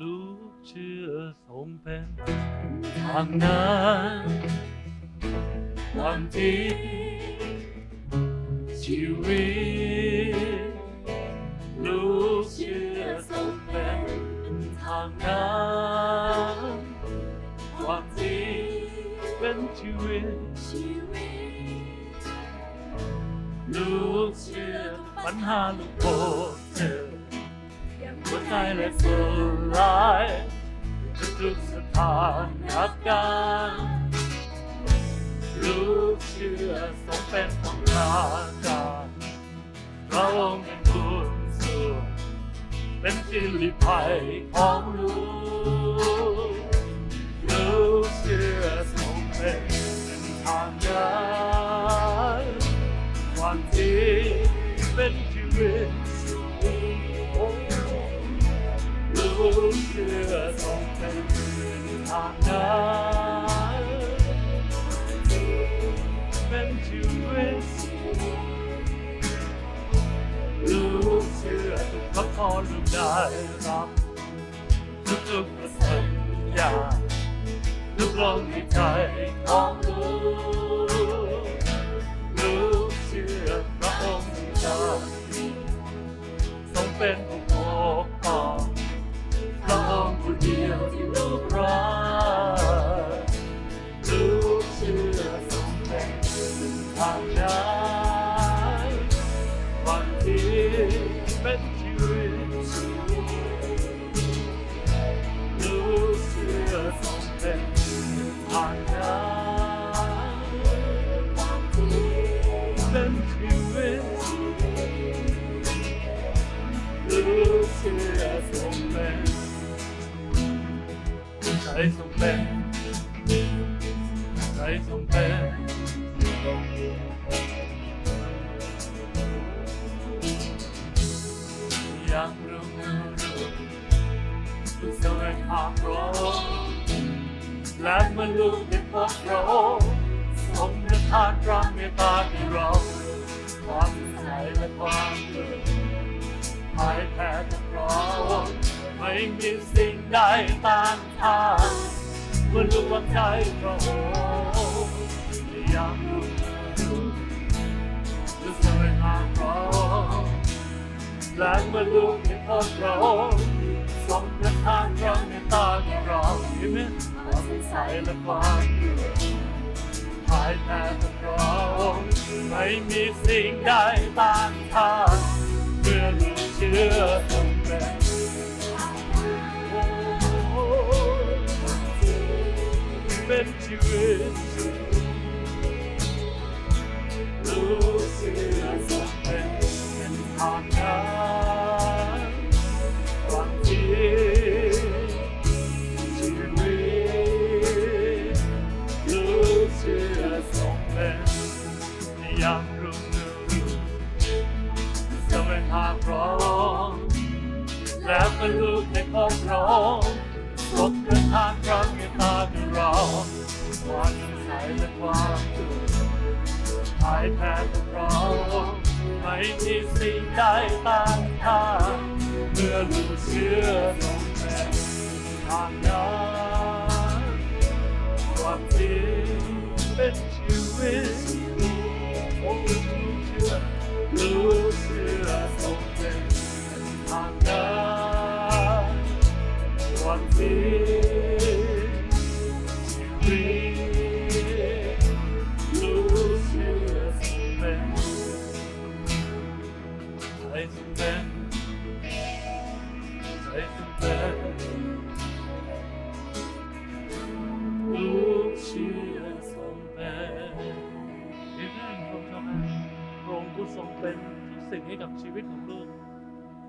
ลูกเชื่อทรงเป็นทางนั้นความจริงชีวิตลูกเชื่อทรงเป็นทางนั้นความจริงเป็นชีวิตลูกเชื่อปัญหาลูกโบเจอ ใจและสลายทุกสถานการณ์ลูกเชื่อสงเป็นของนาการพระองค์เป็นบุญสูงเป็นจิลิภัยของลูก ชื่อสงเป็นทางการเป็นชีวิตลูกเชื่อทุกคำขอลูกได้รับทุกๆสัญญาทุกลมหายใจของลูก และเมื่อลูกได้พบพระองค์ทรงประทานความเมตตาแก่เราความใสและความเกิดหายแพ้กับเราไม่มีสิ งใดต้านทานเมื่อลูกวางใจพระองค์ยากรู้รู้สวงหาพระองค์และเมื่อลูกได้พบพระองค์ทรงประทานความเมตตาแก่เราเห็นไหมความใสและความเกิดภายแพ้กับเราไม่มีสิ่งใดต้า เป็นชีวิตลูกเชื่อตรงเป็นเป็นทางนั้นความจริง ตลูกเชื่อทรางเรืองแสวงหาพระองค์และเมื่อลูกได้งค์ทรงประทานความเมตาแก่เราวามใสและความเกิดหายแพ้กับเราไม่มีสิ่งใดต้านทานเมื่อลูกเชื่อทรงเป็นทางนั้นความจริงเป็นชีวิต ทรงเป็นทุกสิ่งให้กับชีวิตของลูก